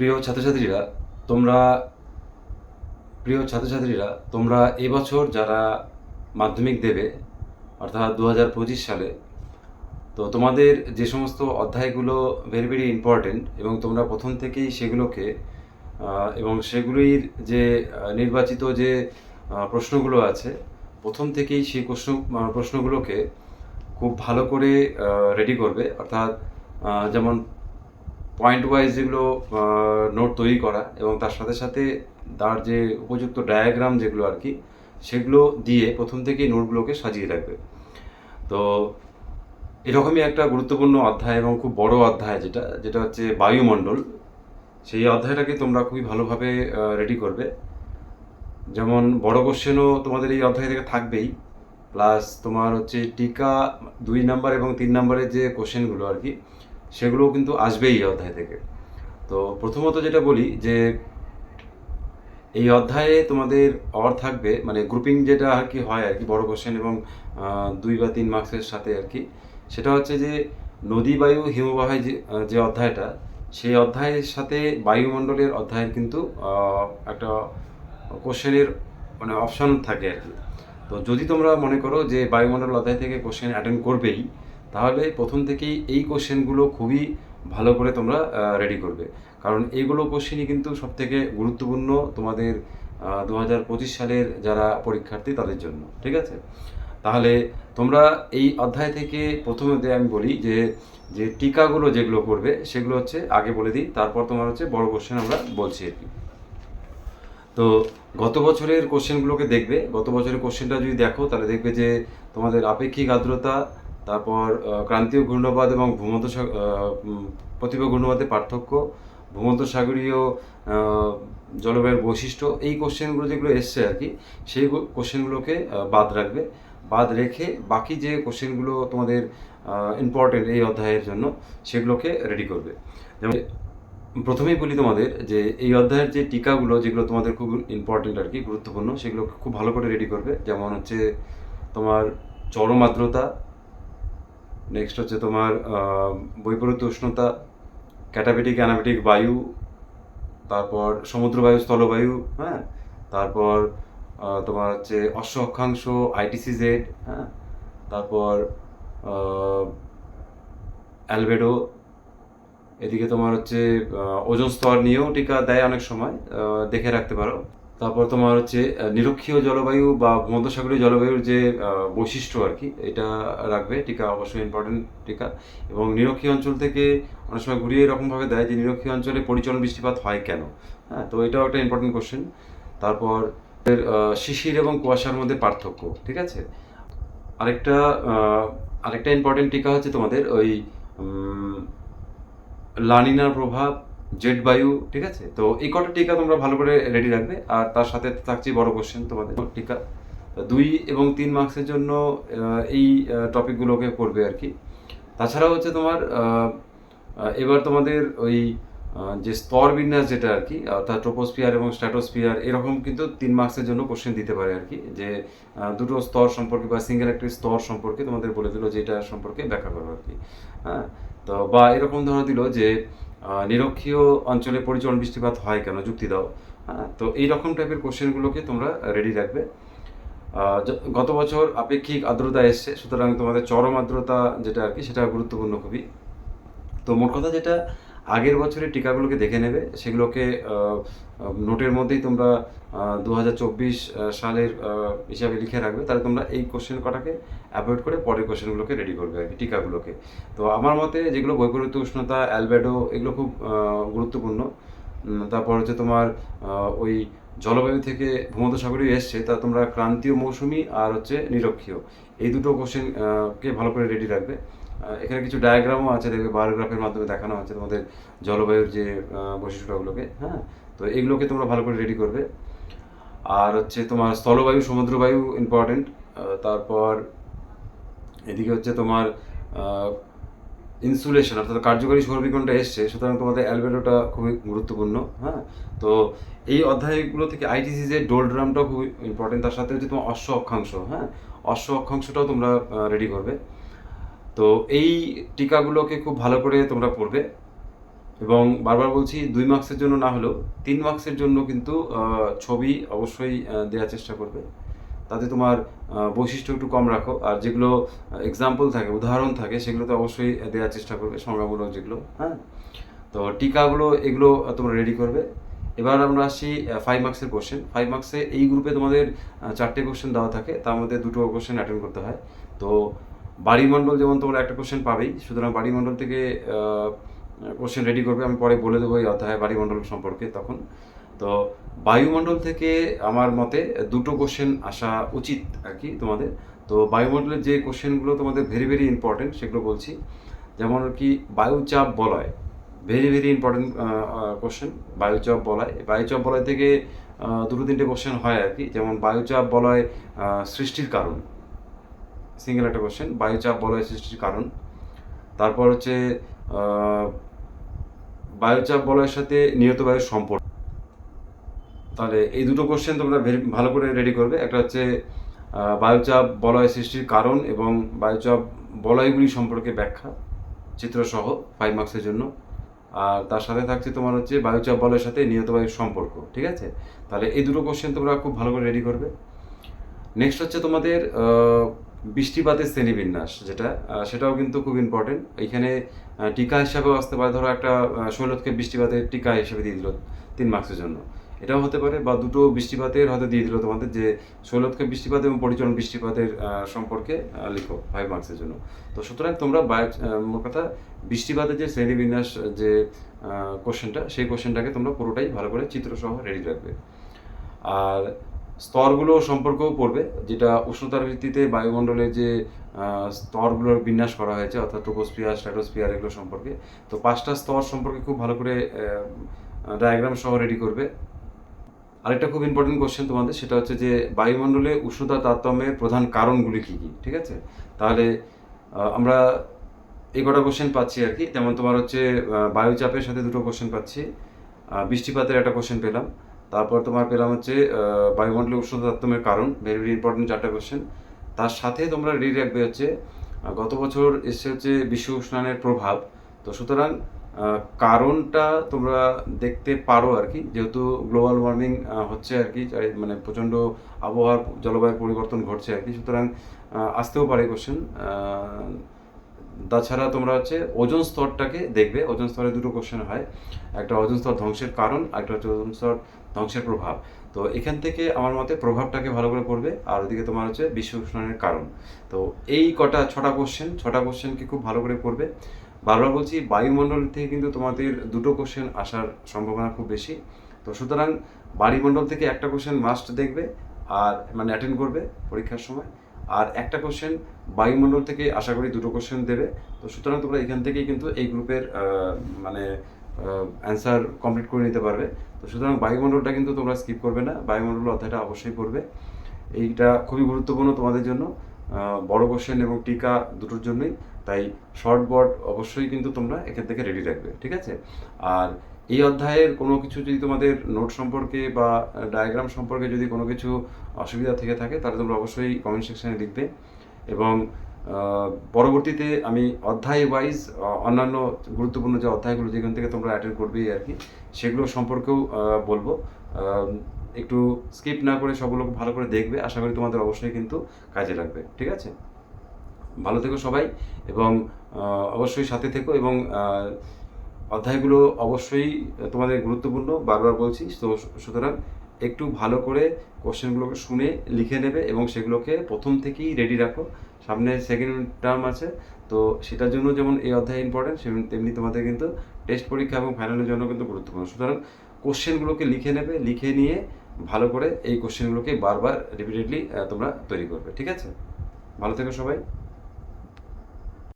প্রিয় ছাত্রছাত্রীরা, তোমরা, প্রিয় ছাত্রছাত্রীরা, তোমরা এবছর যারা মাধ্যমিক দেবে, অর্থাৎ দু হাজার পঁচিশ সালে, তো তোমাদের যে সমস্ত অধ্যায়গুলো ভেরি ভেরি ইম্পর্টেন্ট এবং তোমরা প্রথম থেকেই সেগুলোকে এবং সেগুলির যে নির্বাচিত যে প্রশ্নগুলো আছে, প্রথম থেকেই সেই প্রশ্ন প্রশ্নগুলোকে খুব ভালো করে রেডি করবে। অর্থাৎ যেমন পয়েন্ট ওয়াইজ যেগুলো নোট তৈরি করা এবং তার সাথে সাথে তার যে উপযুক্ত ডায়াগ্রাম যেগুলো আর কি, সেগুলো দিয়ে প্রথম থেকেই নোটগুলোকে সাজিয়ে রাখবে। তো এরকমই একটা গুরুত্বপূর্ণ অধ্যায় এবং খুব বড় অধ্যায় যেটা যেটা হচ্ছে বায়ুমণ্ডল। সেই অধ্যায়টাকে তোমরা খুবই ভালোভাবে রেডি করবে। যেমন বড় কোশ্চেনও তোমাদের এই অধ্যায় থেকে থাকবেই। প্লাস তোমার হচ্ছে টিকা দুই নাম্বার এবং তিন নাম্বারের যে কোশ্চেনগুলো আর কি সেগুলোও কিন্তু আসবেই এই অধ্যায় থেকে। তো প্রথমত যেটা বলি যে, এই অধ্যায়ে তোমাদের অর থাকবে মানে গ্রুপিং যেটা আর কি হয় আর কি, বড় কোশ্চেন এবং দুই বা তিন মার্কসের সাথে আর কি, সেটা হচ্ছে যে নদী বায়ু হিমবাহের যে যে অধ্যায়টা, সেই অধ্যায়ের সাথে বায়ুমণ্ডলের অধ্যায়ের কিন্তু একটা কোশ্চেনের মানে অপশান থাকে আর কি। তো যদি তোমরা মনে করো যে বায়ুমণ্ডল অধ্যায় থেকে কোশ্চেন অ্যাটেন্ড করবেই তাহলে প্রথম থেকেই এই কোশ্চেনগুলো খুবই ভালো করে তোমরা রেডি করবে। কারণ এইগুলো কোশ্চেনই কিন্তু সব থেকে গুরুত্বপূর্ণ তোমাদের দু হাজার পঁচিশ সালের যারা পরীক্ষার্থী তাদের জন্য, ঠিক আছে? তাহলে তোমরা এই অধ্যায় থেকে প্রথমে আমি বলি যে যে টিকাগুলো যেগুলো করবে সেগুলো হচ্ছে আগে বলে দিই, তারপর তোমার হচ্ছে বড় কোশ্চেন আমরা বলছি আর কি। তো গত বছরের কোশ্চেনগুলোকে দেখবে, গত বছরের কোশ্চেনটা যদি দেখো তাহলে দেখবে যে তোমাদের আপেক্ষিক আর্দ্রতা তারপর ক্রান্তীয় ঘূর্ণবাদ এবং ভূমধ্য প্রতিভা ঘূর্ণবাদের পার্থক্য, ভূমধ্য সাগরীয় জলবায়ুর বৈশিষ্ট্য, এই কোশ্চেনগুলো যেগুলো এসছে আর কি, সেই কোশ্চেনগুলোকে বাদ রাখবে। বাদ রেখে বাকি যে কোশ্চেনগুলো তোমাদের ইম্পর্টেন্ট এই অধ্যায়ের জন্য, সেগুলোকে রেডি করবে। যেমন, প্রথমেই বলি তোমাদের যে এই অধ্যায়ের যে টিকাগুলো, যেগুলো তোমাদের খুব ইম্পর্টেন্ট আর কি, গুরুত্বপূর্ণ সেগুলো খুব ভালো করে রেডি করবে। যেমন হচ্ছে তোমার চরম আর্দ্রতা নেক্সট হচ্ছে তোমার বৈপরীত্য উষ্ণতা, ক্যাটাবেটিক, অ্যানাবেটিক বায়ু, তারপর সমুদ্রবায়ু, স্থলবায়ু হ্যাঁ? তারপর তোমার হচ্ছে অশ্ব অক্ষাংশ আইটিসি জেড হ্যাঁ? তারপর অ্যালবেডো, এদিকে তোমার হচ্ছে ওজোন স্তর নিয়েও টিকা দেয় অনেক সময় দেখে রাখতে পারো। তারপর তোমার হচ্ছে নিরক্ষীয় জলবায়ু বা ভূমধ্যসাগরীয় জলবায়ুর যে বৈশিষ্ট্য আর কি, এটা রাখবে, টিকা অবশ্যই ইম্পর্টেন্ট টিকা। এবং নিরক্ষীয় অঞ্চল থেকে অনেক সময় ঘুরিয়ে এরকমভাবে দেয় যে, নিরক্ষীয় অঞ্চলে পরিচলন বৃষ্টিপাত হয় কেন? হ্যাঁ তো এটাও একটা ইম্পর্টেন্ট কোশ্চেন তারপর শিশির এবং কুয়াশার মধ্যে পার্থক্য, ঠিক আছে? আরেকটা আরেকটা ইম্পর্টেন্ট টিকা হচ্ছে তোমাদের ওই লানিনার প্রভাব জেট বায়ু, ঠিক আছে? তো এই কটা টিকা তোমরা ভালো করে রেডি রাখবে। আর তার সাথে থাকছে বড় কোশ্চেন তোমাদের। টিকা। দুই এবং তিন মার্কসের জন্য এই টপিকগুলোকে করবে আর কি। তাছাড়া হচ্ছে তোমার এবার তোমাদের ওই যে স্তর বিন্যাস যেটা আর কি, অর্থাৎ ট্রোপোস্ফিয়ার এবং স্ট্র্যাটোস্ফিয়ার এরকম কিন্তু তিন মার্কসের জন্য কোশ্চেন দিতে পারে আর কি। যে দুটো স্তর সম্পর্কে বা সিঙ্গেল একটি স্তর সম্পর্কে তোমাদের বলে দিল যে এটা সম্পর্কে ব্যাখ্যা করো আর কি। হ্যাঁ? তো বা এরকম ধরনের দিল যে নিরক্ষীয় অঞ্চলে পরিচরণ বৃষ্টিপাত হয় কেন? যুক্তি দাও। হ্যাঁ তো এই রকম টাইপের কোশ্চেনগুলোকে তোমরা রেডি রাখবে গত বছর আপেক্ষিক আর্দ্রতা এসছে, সুতরাং তোমাদের চরম আর্দ্রতা যেটা আর কি, সেটা গুরুত্বপূর্ণ খুবই। তো মোট কথা যেটা আগের বছরের টিকাগুলোকে দেখে নেবে। সেগুলোকে নোটের মধ্যেই তোমরা দু হাজার চব্বিশ সালের হিসাবে লিখে রাখবে। তাহলে তোমরা এই কোশ্চেন কটাকে অ্যাভয়েড করে পরের কোশ্চেনগুলোকে রেডি করবে আর কি, টিকাগুলোকে। তো আমার মতে যেগুলো বৈপরীত্য উষ্ণতা, অ্যালবেডো, এগুলো খুব গুরুত্বপূর্ণ। তারপর হচ্ছে তোমার ওই জলবায়ু থেকে ভূমধ্যসাগরীয় এসছে, তা তোমরা ক্রান্তীয় মৌসুমি আর হচ্ছে নিরক্ষীয়। এই দুটো কোশ্চেনকে ভালো করে রেডি রাখবে। এখানে কিছু ডায়াগ্রামও আছে, দেখবে বায়োগ্রাফের মাধ্যমে দেখানো আছে তোমাদের জলবায়ুর যে বৈশিষ্ট্যগুলোকে হ্যাঁ? তো এগুলোকে তোমরা ভালো করে রেডি করবে। আর হচ্ছে তোমার স্থলবায়ু, সমুদ্রবায়ু ইম্পর্টেন্ট তারপর এদিকে হচ্ছে তোমার ইনসুলেশন অর্থাৎ কার্যকরী সৌরবিকণটা এসছে, সুতরাং তোমাদের অ্যালবেডোটা খুবই গুরুত্বপূর্ণ হ্যাঁ? তো এই অধ্যায়গুলো থেকে আইটিসি যে ডোলড্রামটাও খুবই ইম্পর্টেন্ট তার সাথে হচ্ছে তোমার অশ্ব অক্ষাংশ হ্যাঁ? অশ্ব অক্ষাংশটাও তোমরা রেডি করবে। তো এই টিকাগুলোকে খুব ভালো করে তোমরা পড়বে। এবং বারবার বলছি, দুই মার্কসের জন্য না হলেও তিন মার্কসের জন্য কিন্তু ছবি অবশ্যই দেওয়ার চেষ্টা করবে। তাতে তোমার বৈশিষ্ট্য একটু কম রাখো। আর যেগুলো এক্সাম্পল থাকে, উদাহরণ থাকে, সেগুলো তো অবশ্যই দেওয়ার চেষ্টা করবে, সংজ্ঞামূলক যেগুলো হ্যাঁ? তো টিকাগুলো, এগুলো তোমরা রেডি করবে। এবার আমরা আসছি ফাইভ মার্কসের কোশ্চেন ফাইভ মার্কসে এই গ্রুপে তোমাদের চারটে কোশ্চেন দেওয়া থাকে। তার মধ্যে দুটো কোশ্চেন অ্যাটেন্ড করতে হয়। তো বাড়িমণ্ডল যেমন তোমরা একটা কোশ্চেন পাবেই, সুতরাং বাড়িমণ্ডল থেকে কোশ্চেন রেডি করবে, আমি পরে বলে দেবো এই অধ্যায় বাড়িমণ্ডল সম্পর্কে তখন। তো বায়ুমণ্ডল থেকে আমার মতে দুটো কোশ্চেন আসা উচিত আর কি তোমাদের। তো বায়ুমণ্ডলের যে কোশ্চেনগুলো তোমাদের ভেরি ভেরি ইম্পর্টেন্ট সেগুলো বলছি। যেমন কি বায়ুচাপ বলয় ভেরি ভেরি ইম্পর্টেন্ট কোশ্চেন বায়ুচাপ বলয়। বায়ুচাপ বলয় থেকে দুটো তিনটে কোশ্চেন হয় আর কি। যেমন বায়ুচাপ বলয় সৃষ্টির কারণ। সিঙ্গেল একটা কোশ্চেন বায়ুচাপ বলয় সৃষ্টির কারণ। তারপর হচ্ছে বায়ুচাপ বলয়ের সাথে নিয়ত বায়ুর সম্পর্ক। তাহলে এই দুটো কোশ্চেন তোমরা ভালো করে রেডি করবে। একটা হচ্ছে বায়ুচাপ বলয় সৃষ্টির কারণ এবং বায়ুচাপ বলয়গুলি সম্পর্কে ব্যাখ্যা, চিত্রসহ ফাইভ মার্কসের জন্য। আর তার সাথে থাকছে তোমার হচ্ছে বায়ুচাপ বলয়ের সাথে নিয়ত বায়ুর সম্পর্ক, ঠিক আছে? তাহলে এই দুটো কোশ্চেন তোমরা খুব ভালো করে রেডি করবে। নেক্সট হচ্ছে তোমাদের বৃষ্টিপাতের শ্রেণীবিন্যাস, যেটা সেটাও কিন্তু খুব ইম্পর্টেন্ট এইখানে টিকা হিসাবেও আসতে পারে। ধরো একটা শৈলতকে বৃষ্টিপাতের টিকা হিসেবে দিয়ে দিল তিন মার্কসের জন্য। এটাও হতে পারে বা দুটো বৃষ্টিপাতের হয়তো দিয়ে দিল তোমাদের যে শৈলতকে বৃষ্টিপাত এবং পরিচলন বৃষ্টিপাতের সম্পর্কে লিখো ফাইভ মার্কসের জন্য। তো সুতরাং তোমরা বায়ো কথা, বৃষ্টিপাতের যে শ্রেণীবিন্যাস, যে কোশ্চেনটা সেই কোশ্চেনটাকে তোমরা পুরোটাই ভালো করে চিত্রসহ রেডি রাখবে। আর স্তরগুলো সম্পর্কেও পড়বে, যেটা উষ্ণতার ভিত্তিতে বায়ুমণ্ডলের যে স্তরগুলোর বিন্যাস করা হয়েছে, অর্থাৎ ট্রোপোস্ফিয়ার স্ট্র্যাটোস্ফিয়ার এগুলো সম্পর্কে। তো পাঁচটা স্তর সম্পর্কে খুব ভালো করে ডায়াগ্রাম সহ রেডি করবে। আরেকটা খুব ইম্পর্টেন্ট কোশ্চেন তোমাদের, সেটা হচ্ছে যে, বায়ুমণ্ডলে উষ্ণতা তারতম্যের প্রধান কারণগুলি কী কী, ঠিক আছে? তাহলে আমরা এই কটা কোশ্চেন পাচ্ছি আর কি। যেমন তোমার হচ্ছে বায়ুচাপের সাথে দুটো কোশ্চেন পাচ্ছি বৃষ্টিপাতের একটা কোশ্চেন পেলাম। তারপর তোমার পেলাম হচ্ছে আহ, বায়ুমণ্ডলে উষ্ণতা কারণ ভেরি ভেরি ইম্পর্টেন্ট চারটা কোশ্চেন তার সাথে তোমরা রেডি রাখবে হচ্ছে গত বছর এসছে হচ্ছে বিশ্ব উষ্ণায়নের প্রভাব। তো সুতরাং কারণটা তোমরা দেখতে পারো আর কি যেহেতু গ্লোবাল ওয়ার্মিং হচ্ছে আর কি মানে প্রচণ্ড আবহাওয়ার জলবায়ুর পরিবর্তন ঘটছে আর কি সুতরাং আসতেও পারে কোশ্চেন তাছাড়া তোমরা হচ্ছে ওজন স্তরটাকে দেখবে, ওজন স্তরে দুটো কোশ্চেন হয়। একটা ওজন স্তর ধ্বংসের কারণ, আর একটা হচ্ছে ওজন স্তর ধ্বংসের প্রভাব। তো এখান থেকে আমার মতে প্রভাবটাকে ভালো করে পড়বে, আর ওদিকে তোমার হচ্ছে বিশ্ব উষ্ণায়নের কারণ। তো এই কটা ছটা কোশ্চেন ছটা কোশ্চেনকে খুব ভালো করে পড়বে। বারবার বলছি, বায়ুমণ্ডল থেকে কিন্তু তোমাদের দুটো কোশ্চেন আসার সম্ভাবনা খুব বেশি। তো সুতরাং বায়ুমণ্ডল থেকে একটা কোশ্চেন মাস্ট দেখবে, আর মানে অ্যাটেন্ড করবে পরীক্ষার সময়। আর একটা কোশ্চেন বায়ুমণ্ডল থেকে আশা করি দুটো কোশ্চেন দেবে। তো সুতরাং তোমরা এখান থেকেই কিন্তু এই গ্রুপের মানে অ্যান্সার কমপ্লিট করে নিতে পারবে। তো সুতরাং বায়ুমণ্ডলটা কিন্তু তোমরা স্কিপ করবে না। বায়ুমণ্ডল অধ্যায়টা অবশ্যই পড়বে। এইটা খুবই গুরুত্বপূর্ণ তোমাদের জন্য। বড় কোশ্চেন এবং টিকা দুটোর জন্যই। তাই শর্ট বোর্ড অবশ্যই কিন্তু তোমরা এখান থেকে রেডি রাখবে ঠিক আছে? আর এই অধ্যায়ের কোনো কিছু যদি তোমাদের নোট সম্পর্কে বা ডায়াগ্রাম সম্পর্কে যদি কোনো কিছু অসুবিধা থেকে থাকে, তাহলে তোমরা অবশ্যই কমেন্ট সেকশনে লিখবে। এবং পরবর্তীতে আমি অধ্যায় ওয়াইজ অন্যান্য গুরুত্বপূর্ণ যে অধ্যায়গুলো যেখান থেকে তোমরা অ্যাটেন্ড করবেই আর কি, সেগুলো সম্পর্কেও বলব। একটু স্কিপ না করে সবগুলো ভালো করে দেখবে, আশা করি তোমাদের অবশ্যই কিন্তু কাজে লাগবে, ঠিক আছে? ভালো থেকো সবাই এবং অবশ্যই সাথে থেকো এবং অধ্যায়গুলো অবশ্যই তোমাদের গুরুত্বপূর্ণ, বারবার বলছি। তো সুতরাং একটু ভালো করে কোশ্চেনগুলোকে শুনে লিখে নেবে এবং সেগুলোকে প্রথম থেকেই রেডি রাখো। সামনে সেকেন্ড টার্ম আছে, তো সেটার জন্য যেমন এই অধ্যায় ইম্পর্টেন্ট তেমনি তোমাদের কিন্তু টেস্ট পরীক্ষা এবং ফাইনালের জন্য কিন্তু গুরুত্বপূর্ণ। সুতরাং কোশ্চেনগুলোকে লিখে নেবে, লিখে নিয়ে ভালো করে এই কোশ্চেনগুলোকে বারবার রিপিটেডলি তোমরা তৈরি করবে। ঠিক আছে? ভালো থেকো সবাই।